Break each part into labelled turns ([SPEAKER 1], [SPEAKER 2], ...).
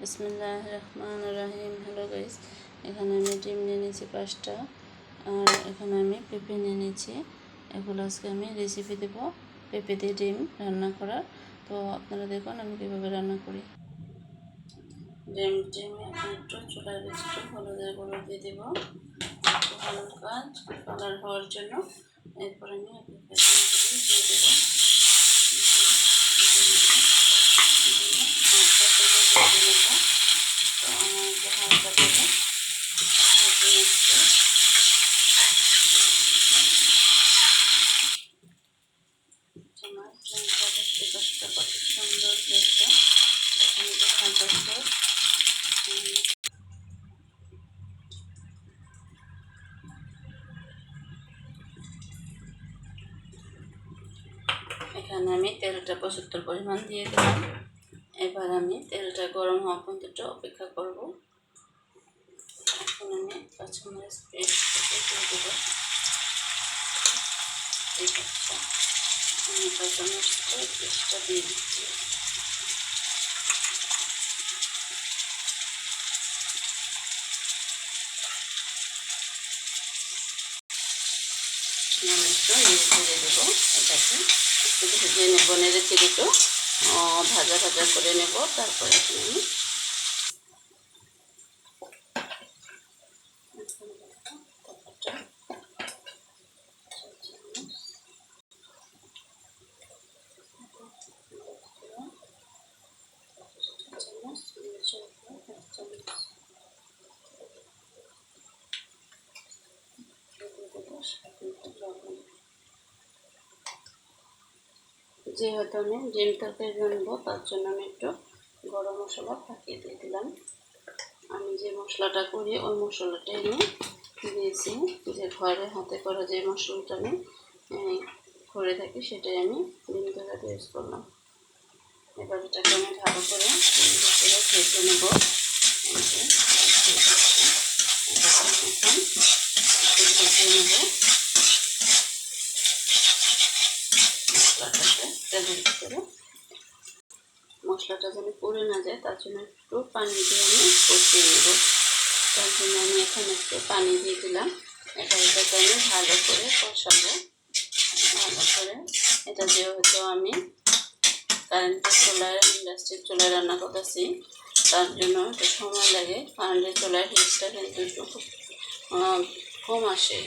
[SPEAKER 1] বিসমিল্লাহ রহমান রাহিম hello guys এখানে আমি ডিম নিয়ে নিয়েছি পাঁচটা, আর এখানে আমি পেঁপে নিয়ে নিয়েছি। এগুলো আজকে আমি রেসিপি দেব পেঁপে দিয়ে ডিম রান্না করার। তো আপনারা দেখুন আমি কীভাবে রান্না করি। ডিম ডিম একটু চুলার একটু হলুদের গুঁড়ো দিয়ে দেবো। একটু হালকা কালার হওয়ার জন্য। এরপর আমি দিয়ে দেবো। এখানে আমি তেলটা পঁচাত্তর পরিমাণ দিয়ে দিলাম। এবার আমি তেলটা গরম হওয়া পর্যন্ত অপেক্ষা করব। এখন আমি কাঁচামরিচ পেস্ট দিয়ে দেবো। ঠিক আছে আমি কাঁচামরিচটা পেস্টটা দিয়ে দিচ্ছি। আমি নেড়ে ছেড়ে দেবো ভেজে ভাজা ভাজা করে নেব। তারপরে আমি যেহেতু আমি ডিম তরকারি রানবো তার জন্য আমি একটু গরম মশলা ফাঁকিয়ে দিয়ে দিলাম। আমি যে মশলাটা করি, ওই মশলাটাই আমি দিয়েছি। যে ঘরে হাতে করা যে মশলাটা আমি করে থাকি, সেটাই আমি ডিম তরকারি ইউজ করলাম। এবার এটাকে আমি ভালো করে ভেজে নেব। এখন নেব। তেলের ভিতরে মশলাটা যেন পড়ে না যায়, তার জন্য একটু পানি দিয়ে আমি কষিয়ে নেব। তার জন্য আমি এখানে একটু পানি দিয়ে দিলাম। এটা এটাকে আমি ভালো করে কষাবো। ভালো করে এটা যেহেতু আমি কারেন্টের চুলায় ইন্ডাস্ট্রির চুলায় রান্না করতেছি। তার জন্য একটু সময় লাগে। কারেন্টের চুলার হিটটা কিন্তু একটু খুব কম আসে।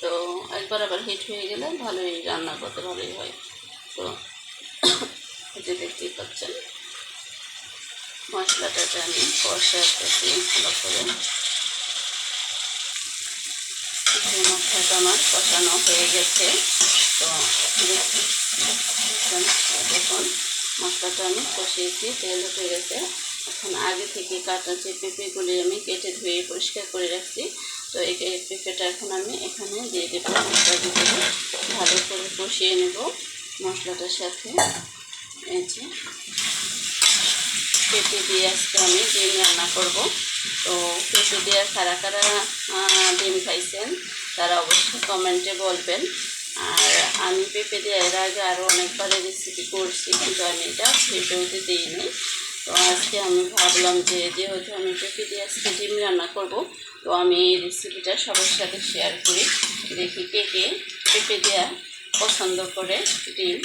[SPEAKER 1] তো একবার আবার হিট হয়ে গেলে ভালোই রান্না করতে ভালোই হয়। তো এটা দেখতেই পাচ্ছেন। মশলাটাতে আমি কষাতেছি ভালো করে মশলাটা আমার কষানো হয়ে গেছে। তো দেখুন মশলাটা আমি কষিয়েছি, তেল উঠে গেছে। এখন আগে থেকে কাটা যে পেঁপেগুলি আমি কেটে ধুয়ে পরিষ্কার করে রাখছি, তো এই পেঁপেটা এখন আমি এখানে দিয়ে দেবো। মশলার ভালো করে কষিয়ে নেব। মশলাটার সাথে এই যে পেঁপে দিয়ে আজকে আমি ডিম রান্না করব। তো পেঁপে দিয়ে কারা কারা ডিম খাইছেন, তারা অবশ্যই কমেন্টে বলবেন। আর আমি পেঁপে দিয়ে এর আগে আরও অনেকবার রেসিপি করছি, কিন্তু আমি এটা ভিডিওতে দিইনি। তো আজকে আমি ভাবলাম যে যেহেতু আমি পেঁপে দিয়ে আজকে ডিম রান্না করব, তো আমি এই রেসিপিটা সবার সাথে শেয়ার করি। দেখি কে কে পেঁপে দেওয়া পছন্দ করে ডিম।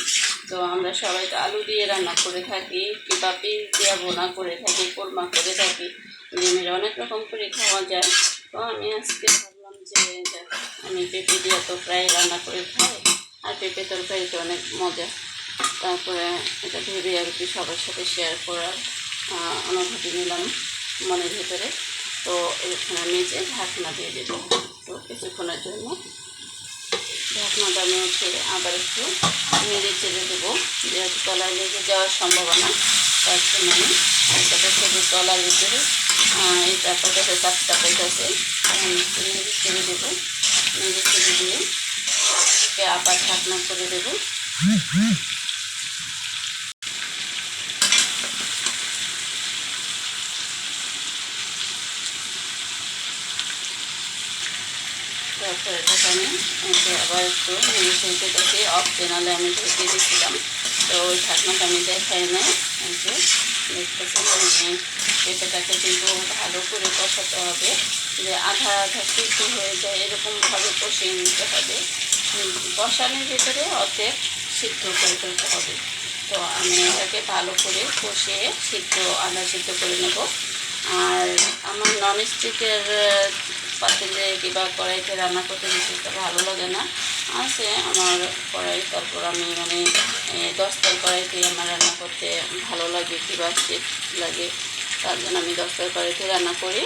[SPEAKER 1] তো আমরা সবাই তো আলু দিয়ে রান্না করে থাকি কিংবা পিস দিয়ে বোনা করে থাকি, কোরমা করে থাকি, ডিমের অনেক রকম করে খাওয়া যায়। তো আমি আজকে ভাবলাম যে আমি পেঁপে দিয়ে তো প্রায় রান্না করে খাই, আর পেঁপে তরকারি তো অনেক মজা। তারপরে এটা ভেবে আর কি সবার সাথে শেয়ার করার অনুভূতি নিলাম মনের ভেতরে। তো এখানে আমি যে ঢাকনা দিয়ে দেবো, তো কিছুক্ষণের জন্য ঢাকনাটা আমি উঠে আবার একটু নেড়ে চেড়ে দেবো। যেহেতু কলার লেগে যাওয়ার সম্ভাবনা, তার জন্য আমি একটা শুধু তলার ভিতরে এই চাপাটাতে চাপটা পেটেছে আমি একটু চেড়ে দেবো। নেড়ে চেড়ে দিয়ে আবার ঢাকনা করে দেবো। তারপর এটাকে আমি আবার একটু নেড়ে ফেলতে দেখি অফ চ্যানেলে আমি ঢেকে দিয়েছিলাম তো ওই ঢাকনাটা আমি দেখাই নাই দেখতেছেন আমি পেঁপেটাকে কিন্তু ভালো করে কষাতে হবে যে আধা আধা সিদ্ধ হয়ে যায় এরকমভাবে কষিয়ে নিতে হবে কষানোর ভিতরে অর্ধেক সিদ্ধ করে ফেলতে হবে তো আমি এটাকে ভালো করে কষিয়ে সিদ্ধ আধা সিদ্ধ করে নেব আর আমার নন স্টিকের পাতিলে কিংবা কড়াইতে রান্না করতে বেশি ভালো লাগে না। আছে আমার কড়াই, তারপর আমি মানে দশটার কড়াইতে আমার রান্না করতে ভালো লাগে, কিংবা শীত লাগে, তার জন্য আমি দশটার কড়াইতে রান্না করি।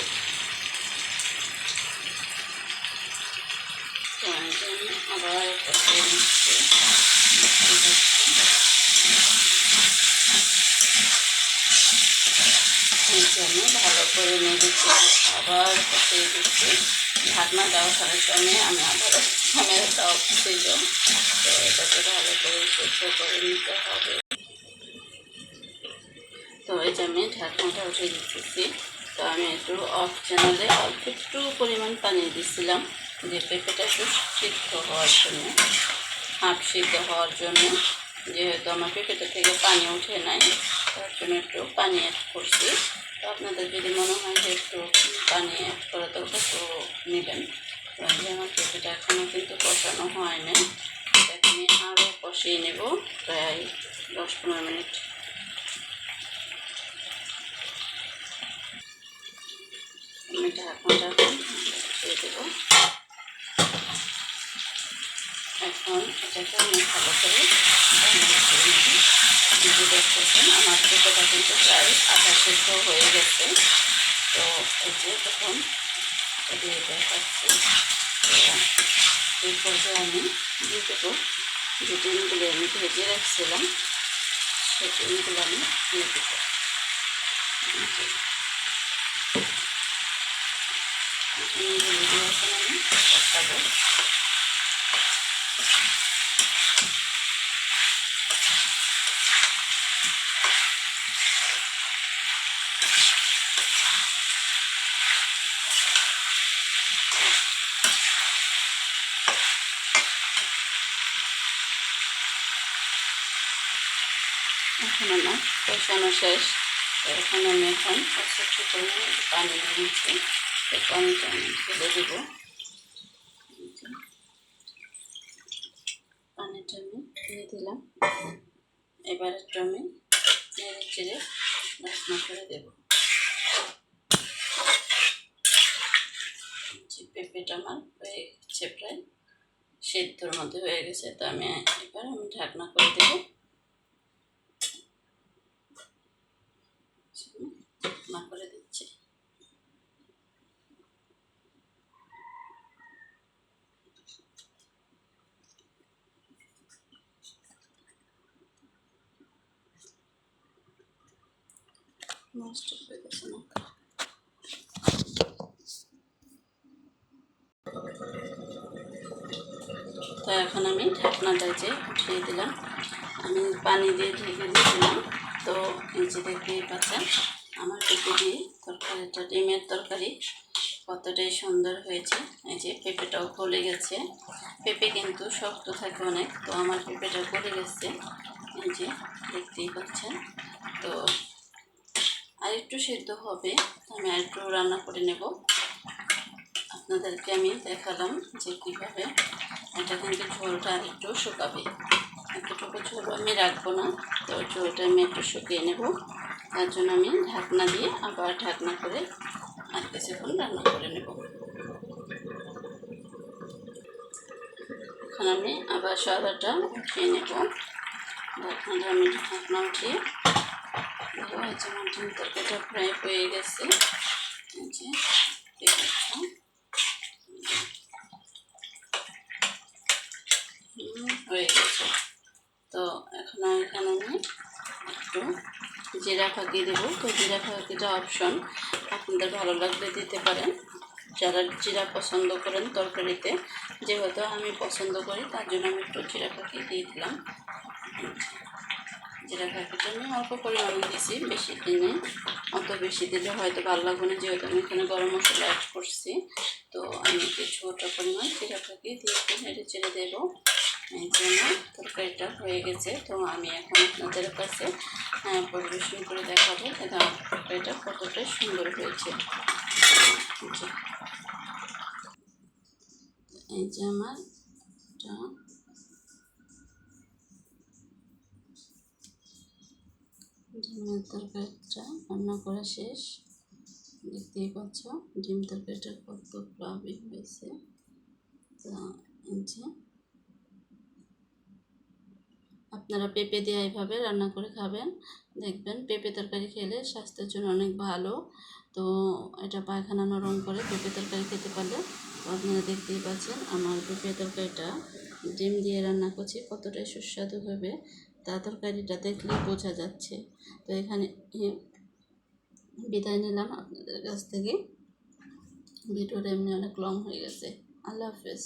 [SPEAKER 1] আবার দেখতে পাচ্ছি। এই যে আমি ভালো করে দিচ্ছি আবার কষিয়ে দিচ্ছি। ঢাকনা দেওয়ার সঙ্গে সঙ্গে আমি আবার ক্যামেরাটা অফ ছিল তো এটাকে ভালো করে সেদ্ধ করে নিতে হবে। তো এই যে আমি ঢাকনাটা উঠে দিতেছি। তো আমি একটু অফ চ্যানেলে অল্প একটু পরিমাণ পানি দিচ্ছিলাম যে পেঁপেটা একটু সিদ্ধ হওয়ার জন্য, হাফ সিদ্ধ হওয়ার জন্য। যেহেতু আমার পেঁপেটা থেকে পানি উঠে নাই জন্য একটু পানি অ্যাড করছি। তো আপনাদের যদি মনে হয় যে একটু পানি অ্যাড করা দরকার তো নেবেন। যে আমার পেঁপেটা এখনও কিন্তু কষানো হয় না আমি আরও কষিয়ে নেব প্রায় দশ পনেরো মিনিট। আমি ঢাকনাটা দিয়ে দেবো। এখন এটাকে আমি ভালো করে ভিডিও দেখতেছেন আমার পেঁপেটা কিন্তু প্রায় আধা সেদ্ধ হয়ে গেছে। তো এই যে তখন দিয়ে দেখাচ্ছি। এই পর্যায়ে আমি দেবো যে ডিমগুলো আমি ভেজে রাখছিলাম, সেই আমি দিয়ে দেবো। এখন আমি কষাবো কষানো শেষ। এখন আমি এখন ছোট্ট পরিমাণে পানি নিয়েছি এই পানিটা আমি ফেলে দেব। পানিটা আমি দিয়ে দিলাম। এবার একটু আমি নেড়ে চেড়ে রান্না করে দেব। পেঁপেটা আমার হয়ে গেছে প্রায়, সেদ্ধর মধ্যে হয়ে গেছে। তো আমি এবার আমি ঢাকনা করে দেবো না করে দিচ্ছি নষ্ট হয়ে গেছে তো এখন আমি ঢাকনাটা যে উঠিয়ে দিলাম। আমি পানি দিয়ে ঢেকে দিয়েছিলাম। তো যে দেখতেই পাচ্ছেন, আমার পেঁপে দিয়ে তরকারিটা ডিমের তরকারি কতটাই সুন্দর হয়েছে। এই যে পেঁপেটাও গলে গেছে। পেঁপে কিন্তু শক্ত থাকে অনেক, তো আমার পেঁপেটা গলে গেছে। এই যে দেখতেই পাচ্ছেন, তো আর একটু সেদ্ধ হবে আমি আর একটু রান্না করে নেব। আপনাদেরকে আমি দেখালাম যে কীভাবে এটা কিন্তু ঝোলটা আর একটু শুকাবে। এতটুকু ঝোল আমি রাখব না, তো ঝোলটা আমি একটু শুকিয়ে নেব। তার জন্য আমি ঢাকনা দিয়ে আবার ঢাকনা করে আর কিছুক্ষণ রান্না করে নেব। এখন আমি আবার সরাটা উঠিয়ে নেব। ঢাকনাটা আমি ঢাকনা উঠিয়ে ভালো হয়েছে মাটন তরকারিটা প্রায় হয়ে গেছে। হয়ে গেছে। তো এখন এখানে আমি একটু জিরা ফাঁকি দেবো। তো জিরা ফাঁকিটা অপশন আপনাদের ভালো লাগলে দিতে পারেন। যারা জিরা পছন্দ করেন তরকারিতে, যেহেতু আমি পছন্দ করি, তার জন্য আমি একটু জিরা ফাঁকি দিয়ে দিলাম। জিরা ফাঁকিটা আমি অল্প পরিমাণে দিয়েছি, বেশি দিনে অত বেশি দিলে হয়তো ভালো লাগবে না, যেহেতু আমি এখানে গরম মশলা অ্যাড করছি। তো আমি একটু ছোটো পরিমাণ জিরা ফাঁকি দিয়ে নেড়ে চেড়ে দেবো। এই জন্য তরকারিটা হয়ে গেছে, তো আমি এখন আপনাদের কাছে পরিবেশন করে দেখাবো এটা আমার তরকারিটা কতটা সুন্দর হয়েছে। এই যে। আমার ডিমের তরকারিটা রান্না করা শেষ। দেখতেই পাচ্ছ, ডিম তরকারিটা কত প্লাবি হয়েছে। তো আপনারা পেঁপে দিয়ে এইভাবে রান্না করে খাবেন। দেখবেন পেঁপে তরকারি খেলে স্বাস্থ্যের জন্য অনেক ভালো। তো এটা পায়খানা নরম করে পেঁপে তরকারি খেতে পারলে আপনারা দেখতেই পাচ্ছেন আমার পেঁপে তরকারিটা ডিম দিয়ে রান্না করছি কতটাই সুস্বাদু হবে। তা দেখলে বোঝা যাচ্ছে। তো এখানে বিদায় নিলাম আপনাদের কাছ থেকে। ভিডিওটা এমনি অনেক লং হয়ে গেছে। আল্লাহ হাফেজ।